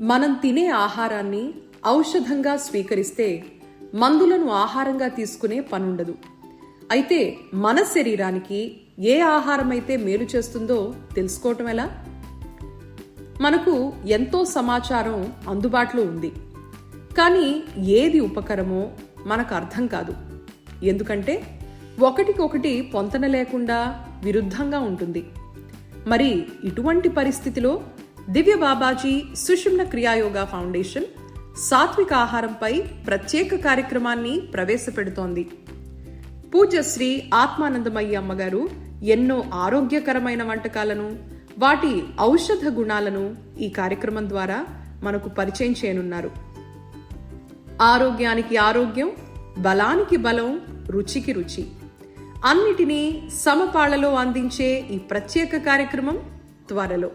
మనం తినే ఆహారాన్ని ఔషధంగా స్వీకరిస్తే మందులను ఆహారంగా తీసుకునే పనుండదు. అయితే మన శరీరానికి ఏ ఆహారం అయితే మేలు చేస్తుందో తెలుసుకోవటం ఎలా? మనకు ఎంతో సమాచారం అందుబాటులో ఉంది. కానీ ఏది ఉపకరమో మనకు అర్థం కాదు. ఎందుకంటే ఒకటికొకటి పొంతన లేకుండా విరుద్ధంగా ఉంటుంది. మరి ఇటువంటి పరిస్థితిలో దివ్య బాబాజీ సుషుమ్న క్రియాయోగా ఫౌండేషన్ సాత్విక ఆహారంపై ప్రత్యేక కార్యక్రమాన్ని ప్రవేశపెడుతోంది. పూజశ్రీ ఆత్మానందమయ్య అమ్మగారు ఎన్నో ఆరోగ్యకరమైన వంటకాలను వాటి ఔషధ గుణాలను ఈ కార్యక్రమం ద్వారా మనకు పరిచయం చేయనున్నారు. ఆరోగ్యానికి ఆరోగ్యం బలానికి బలం రుచికి రుచి. అన్నిటినీ సమపాళలో అందించే ఈ ప్రత్యేక కార్యక్రమం త్వరలో.